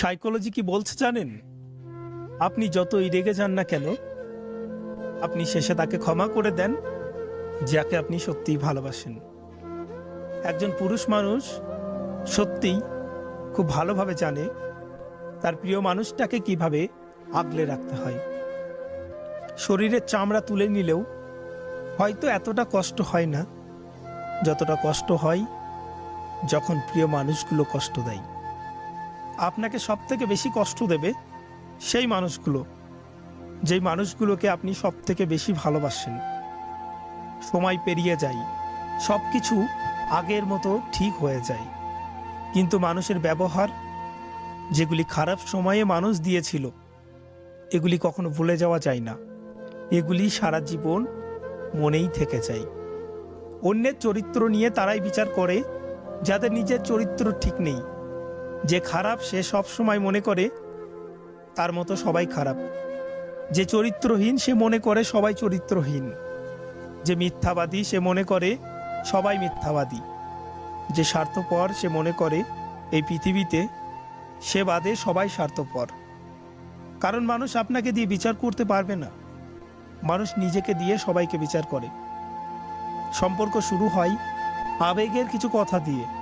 Psychology কি বলছে জানেন? আপনি যতই রেগে যান না কেন, আপনি শেষে তাকে ক্ষমা করে দেন, যাকে আপনি সত্যিই ভালোবাসেন। একজন পুরুষ মানুষ সত্যিই খুব ভালোভাবে জানে তার প্রিয় মানুষটাকে কীভাবে আগলে রাখতে হয়। শরীরের চামড়া তুলে নিলেও হয়তো এতটা কষ্ট হয় না, যতটা কষ্ট হয় যখন প্রিয় মানুষগুলো কষ্ট দেয়। আপনাকে সব থেকে বেশি কষ্ট দেবে সেই মানুষগুলো, যেই মানুষগুলোকে আপনি সব থেকে বেশি ভালোবাসেন। সময় পেরিয়ে যায় সব কিছু আগের মতো ঠিক হয়ে যায়। কিন্তু মানুষের ব্যবহার, যেগুলি খারাপ সময়ে মানুষ দিয়েছিল, এগুলি কখনো ভুলে যাওয়া যায় না। এগুলি সারা জীবন মনেই থেকে যায়। অন্যের চরিত্র নিয়ে তারাই বিচার করে, যাদের নিজের চরিত্র ঠিক নেই। যে খারাপ সে সব সময় মনে করে, তার মতো সবাই খারাপ। যে চরিত্রহীন সে মনে করে সবাই চরিত্রহীন। যে মিথ্যাবাদী সে মনে করে সবাই মিথ্যাবাদী। যে স্বার্থপর সে মনে করে এই পৃথিবীতে, সে বাদে সবাই স্বার্থপর। কারণ মানুষ আপনাকে দিয়ে বিচার করতে পারবে না। মানুষ নিজেকে দিয়ে সবাইকে বিচার করে। সম্পর্ক শুরু হয় আবেগের কিছু কথা দিয়ে।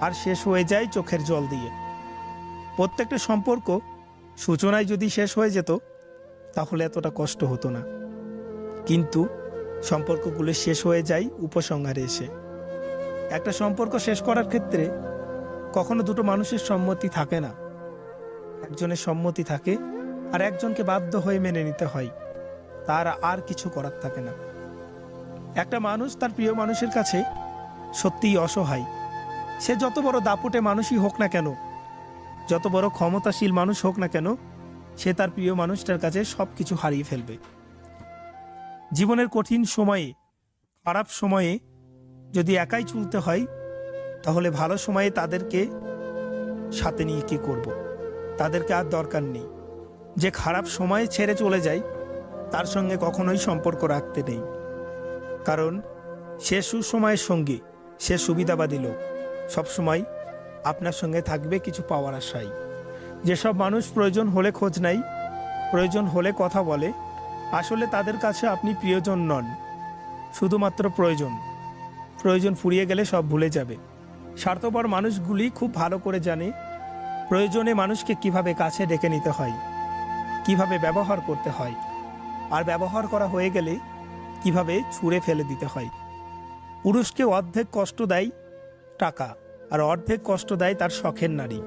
আর শেষ হয়ে যায় চোখের জল দিয়ে। প্রত্যেকটা সম্পর্ক সূচনায় যদি শেষ হয়ে যেত, তাহলে এতটা কষ্ট হতো না। কিন্তু সম্পর্কগুলো শেষ হয়ে যায় উপসংহারে এসে। একটা সম্পর্ক শেষ করার ক্ষেত্রে কখনো দুটো মানুষের সম্মতি থাকে না। একজনের সম্মতি থাকে আর একজনকে বাধ্য হয়ে মেনে নিতে হয়। তার আর কিছু করার থাকে না। একটা মানুষ তার প্রিয় মানুষের কাছে সত্যিই অসহায়। সে যত বড় দাপুটে মানুষই হোক না কেন, যত বড় ক্ষমতাশীল মানুষ হোক না কেন, সে তার প্রিয় মানুষটার কাছে সব কিছু হারিয়ে ফেলবে। জীবনের কঠিন সময়ে, খারাপ সময়ে যদি একাই চলতে হয়, তাহলে ভালো সময়ে তাদেরকে সাথে নিয়ে কি করব। তাদেরকে আর দরকার নেই। যে খারাপ সময়ে ছেড়ে চলে যায়, তার সঙ্গে কখনোই সম্পর্ক রাখতে নেই। কারণ সে সুসময়ের সঙ্গী, সে সুবিধাবাদী লোক। সবসময় আপনার সঙ্গে থাকবে কিছু পাওয়ার আশাই। যেসব মানুষ প্রয়োজন হলে খোঁজ নেয়, প্রয়োজন হলে কথা বলে, আসলে তাদের কাছে আপনি প্রিয়জন নন। শুধুমাত্র প্রয়োজন। প্রয়োজন ফুরিয়ে গেলে সব ভুলে যাবে। স্বার্থপর মানুষগুলি খুব ভালো করে জানে প্রয়োজনে মানুষকে কীভাবে কাছে ডেকে নিতে হয়, কীভাবে ব্যবহার করতে হয়, আর ব্যবহার করা হয়ে গেলে কীভাবে ছুঁড়ে ফেলে দিতে হয়। পুরুষকে অর্ধেক কষ্ট দেয় টাকা আর অর্ধেক কষ্ট দেয় তার শখের নারী।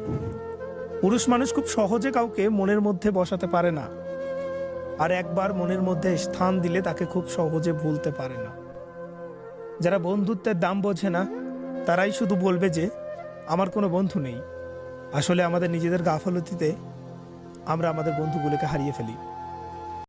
পুরুষ মানুষ খুব সহজে কাউকে মনের মধ্যে বসাতে পারে না। আর একবার মনের মধ্যে স্থান দিলে তাকে খুব সহজে ভুলতে পারে না। যারা বন্ধুত্বের দাম বোঝে না, তারাই শুধু বলবে যে, আমার কোনো বন্ধু নেই। আসলে আমাদের নিজেদের গাফলতিতে আমরা আমাদের বন্ধুগুলোকে হারিয়ে ফেলি।